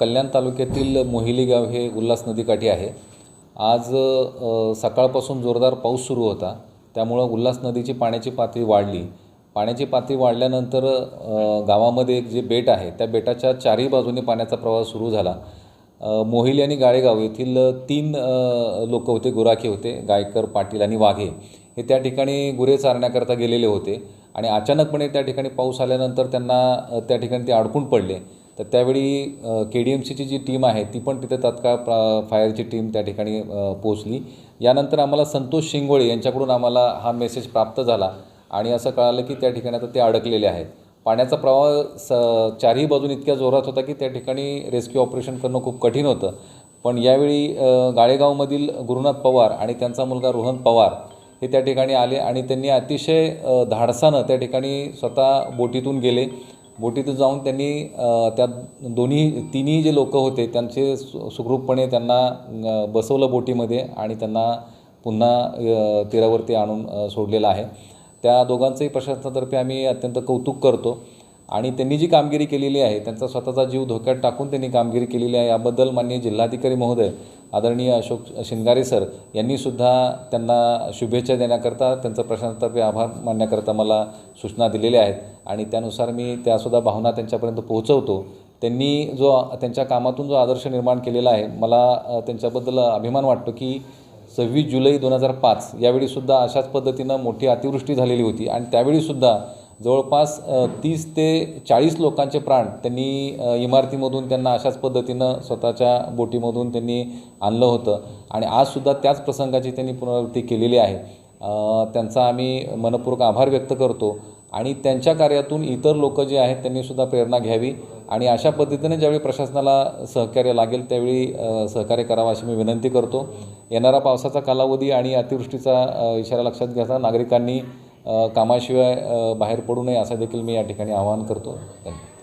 कल्याण तालुक्यातील मोहिली गाव हे उल्हास नदीकाठी आहे. आज सकाळपासून जोरदार पाऊस सुरू होता. त्यामुळं उल्हास नदीची पाण्याची पातळी वाढली. पाण्याची पातळी वाढल्यानंतर गावामध्ये एक जे बेट आहे त्या बेटाच्या चारही बाजूने पाण्याचा प्रवाह सुरू झाला. मोहिली आणि गाळेगाव येथील तीन लोक होते गुराखे होते गायकर पाटील आणि वाघे. हे त्या ठिकाणी गुरे चारण्याकरता गेलेले होते आणि अचानकपणे त्या ठिकाणी पाऊस आल्यानंतर त्यांना त्या ठिकाणी ते अडकून पडले. तर त्यावेळी के डी एम सीची जी टीम आहे ती पण तिथे तात्काळ प्रा- फायरची टीम त्या ठिकाणी पोचली पोहोचली. यानंतर आम्हाला संतोष शिंगोळे यांच्याकडून आम्हाला हा मेसेज प्राप्त झाला आणि असं कळालं की त्या ठिकाणी आता ते अडकलेले आहेत. पाण्याचा प्रवाह स चारही बाजून इतक्या जोरात होता की त्या ठिकाणी रेस्क्यू ऑपरेशन करणं खूप कठीण होतं. पण यावेळी गाळेगावमधील गुरुनाथ पवार आणि त्यांचा मुलगा रोहन पवार हे त्या ठिकाणी आले आणि त्यांनी अतिशय धाडसानं त्या ठिकाणी स्वतः बोटीतून गेले. बोटीत जाऊन त्यांनी त्या दोन्ही तिन्ही जे लोक होते त्यांचे सु सुखरूपपणे त्यांना बसवलं बोटीमध्ये आणि त्यांना पुन्हा तीरावरती आणून सोडलेलं आहे. त्या दोघांचंही प्रशासनातर्फे आम्ही अत्यंत कौतुक करतो. आणि त्यांनी जी कामगिरी केलेली आहे त्यांचा स्वतःचा जीव धोक्यात टाकून त्यांनी कामगिरी केलेली आहे याबद्दल माननीय जिल्हाधिकारी महोदय आदरणीय अशोक शिंगारे सर यांनीसुद्धा त्यांना शुभेच्छा देण्याकरता त्यांचं प्रशासनातर्फे आभार मानण्याकरता मला सूचना दिलेल्या आहेत. आणि त्यानुसार मी त्यासुद्धा भावना त्यांच्यापर्यंत पोहोचवतो. त्यांनी जो त्यांच्या कामातून जो आदर्श निर्माण केलेला आहे मला त्यांच्याबद्दल अभिमान वाटतो की सव्वीस जुलै दोन हजार पाच यावेळीसुद्धा अशाच पद्धतीनं मोठी अतिवृष्टी झालेली होती. आणि त्यावेळीसुद्धा जवळपास तीस ते चाळीस लोकांचे प्राण त्यांनी इमारतीमधून त्यांना अशाच पद्धतीनं स्वतःच्या बोटीमधून त्यांनी आणलं होतं. आणि आजसुद्धा त्याच प्रसंगाची त्यांनी पुनरावृत्ती केलेली आहे. त्यांचा आम्ही मनपूर्वक आभार व्यक्त करतो. आणि त्यांच्या कार्यातून इतर लोक जे आहेत त्यांनीसुद्धा प्रेरणा घ्यावी. आणि अशा पद्धतीने ज्यावेळी प्रशासनाला सहकार्य लागेल त्यावेळी सहकार्य करावं अशी मी विनंती करतो. येणारा पावसाचा कालावधी आणि अतिवृष्टीचा इशारा लक्षात घेता नागरिकांनी कामाशिवाय बाहेर पडू नये असं देखील मी या ठिकाणी आवाहन करतो. धन्यवाद